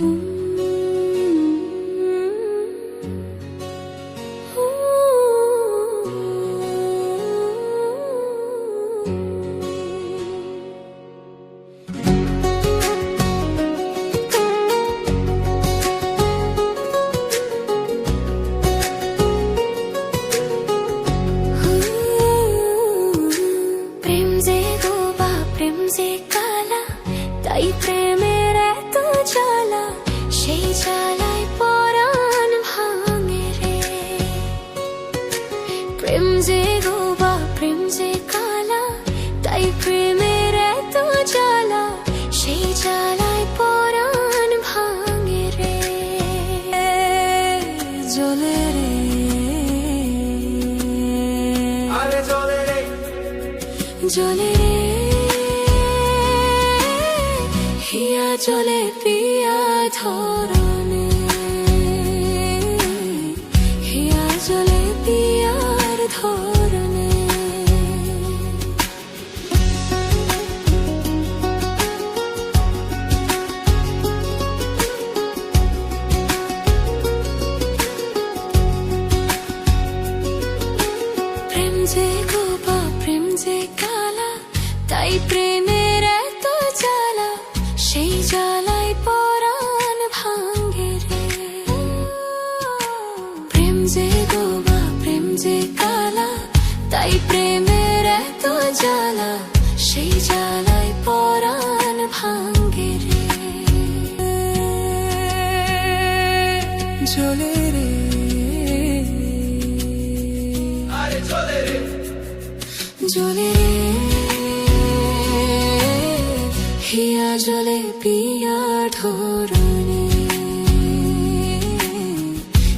প্রেম যে গোবা প্রেম যে জ্বালায় পরাণ ভাঙে রে। প্রেম যে গোবা প্রেম যে কালা তাই প্রেমের এত জ্বালা সেই জ্বালায় পরাণ ভাঙে রে। জ্বলে রে। আরে রে। জলে রে। জলে পিয়া ধরনে সেই জ্বালায় পরাণ ভাঙ্গে রে। চলে রে। জলে হিয়া জলে পিয়া ঢোরনে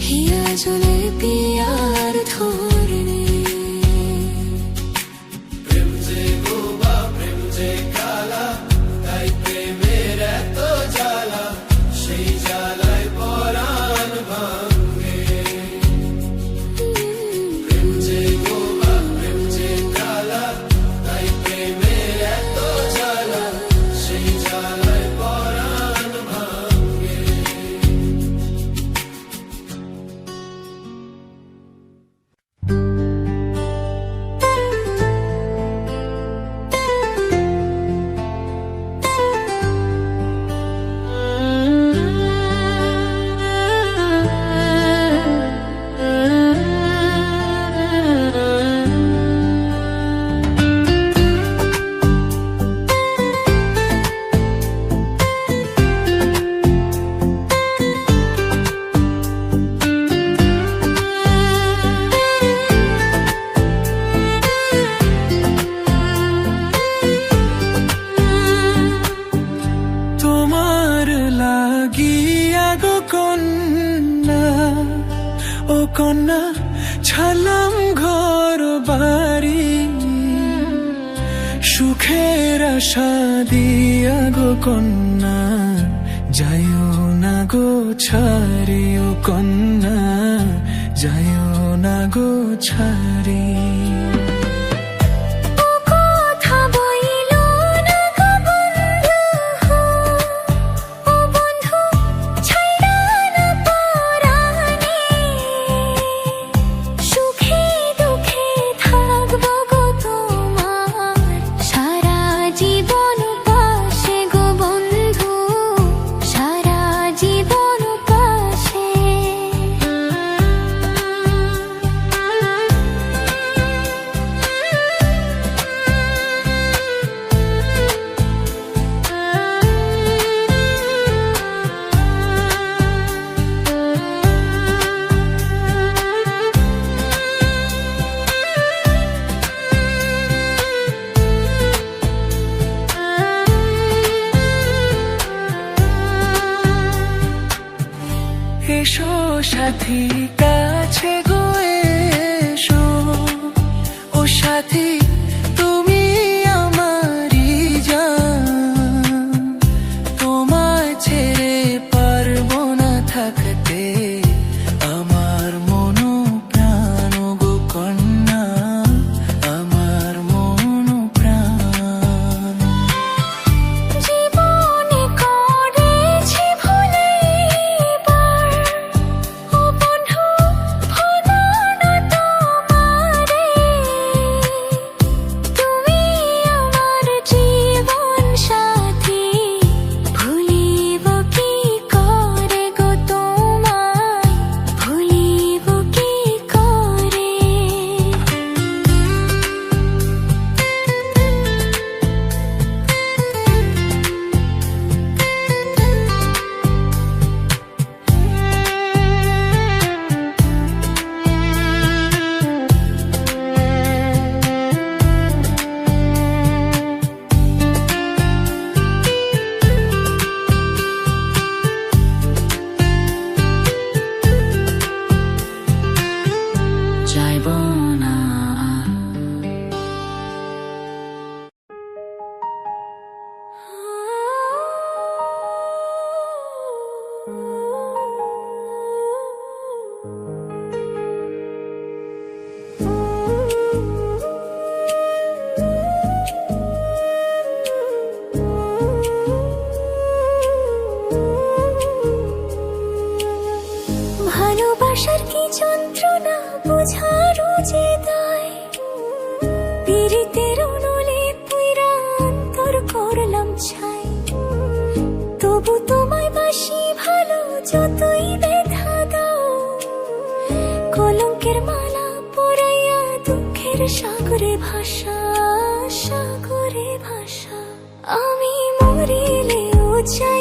হিয়া জলে পিয়ার ধরনে ছালাম ঘর বাড়ি, সুখের আশা দিয়া গো কন্যা, যাইও না গো, ছাড়িও কন্যা, যাইও না গো ছাড়ি যে করলাম তবু তোমায় বাসি ভালো যতই দাও। মালা দুঃখের ভাষা সাগরে ভাষা আমি মরিলেও চাই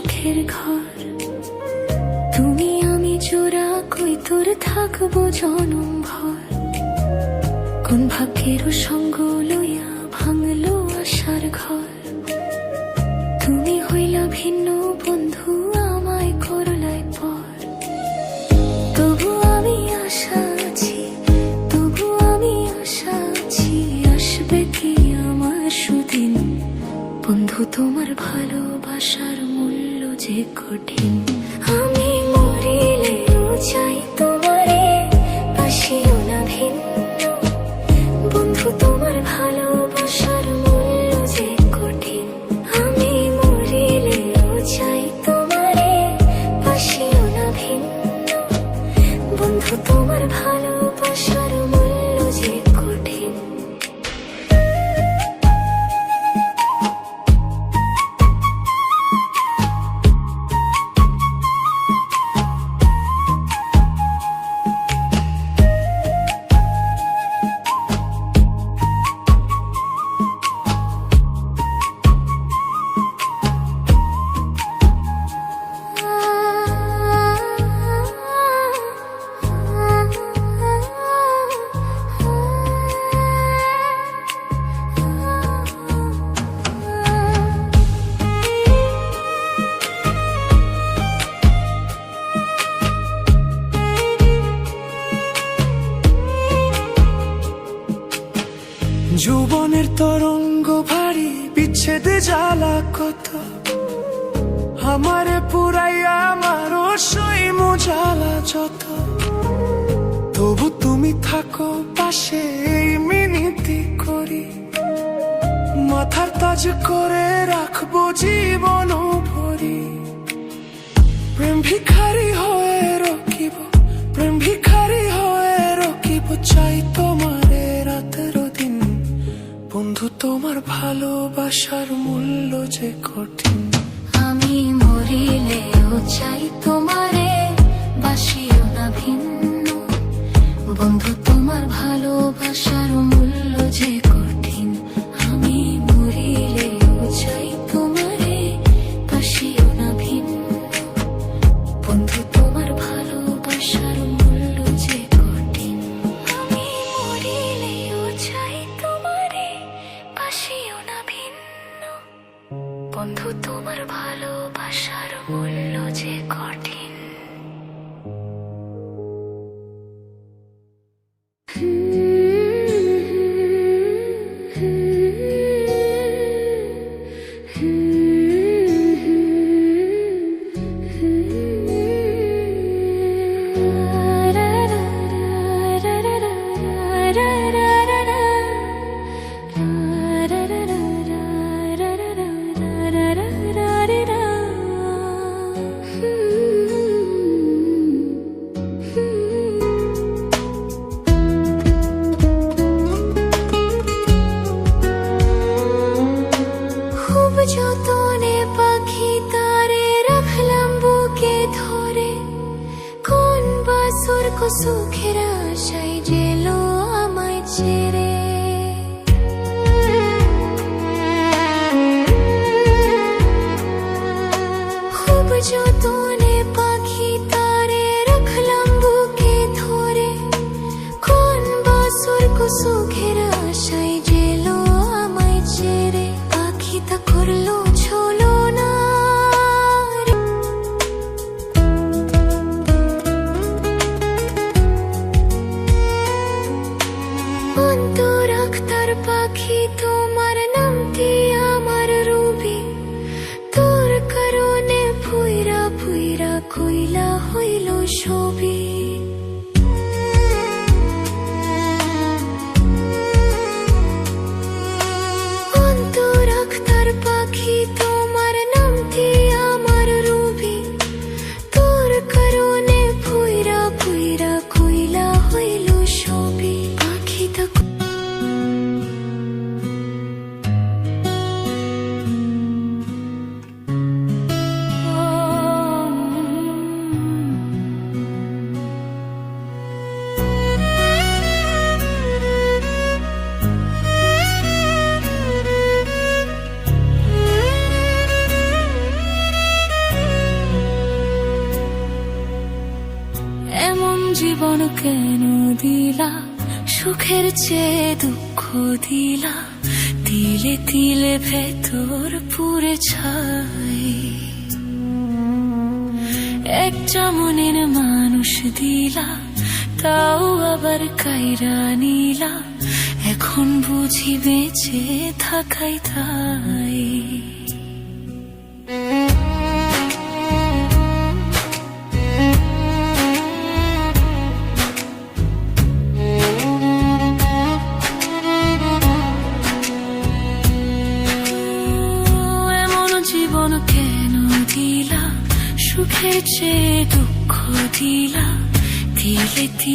সুখের ঘর। তুমি আমি জোড়া কই তোর থাকব জনম ভর। কোন ভাগ্যের সঙ্গ লইয়া ভাঙলো আশার ঘর। তুমি হইলা ভিন্ন বন্ধু আমায় করলাই পর। তবু আমি আশা আছি, তবু আমি আশা আছি, আসবে কি আমার সুদিন? বন্ধু, তোমার ভালোবাসার যে কঠিন, আমি মরিলেও চাই তোমারে, বাসিও না ভিন্ন। বন্ধু, তোমার ভালোবাসার মূল্য যে কঠিন, আমি মরিলেও চাই তোমারে, বাসিও না ভিন্ন। বন্ধু, তোমার ভালোবাসার মূল্য তরঙ্গ ভারী, বিচ্ছেদে জ্বালা কত? আমারে পুরাইয়া আমার সই জ্বালা যত। তবু তুমি থাকো পাশে, এই মিনিতি করি। মাথার তাজ করে রাখব জীবন ভরি। প্রেম ভিখারি হয়ে রকিব, প্রেম ভিখারি ভালোবাসার মূল্য যে কঠিন যতনে ছবি জীবন কেন দিলা? সুখের চেয়ে দুঃখ দিলা? তিলে তিলে ভেতর পুরে ছাই। একটা মনের মানুষ দিলা, তাও আবার কাইরা নিলা। এখন বুঝি বেঁচে থাকাই তাই। চেয়ে দুঃখ দিলা দিলে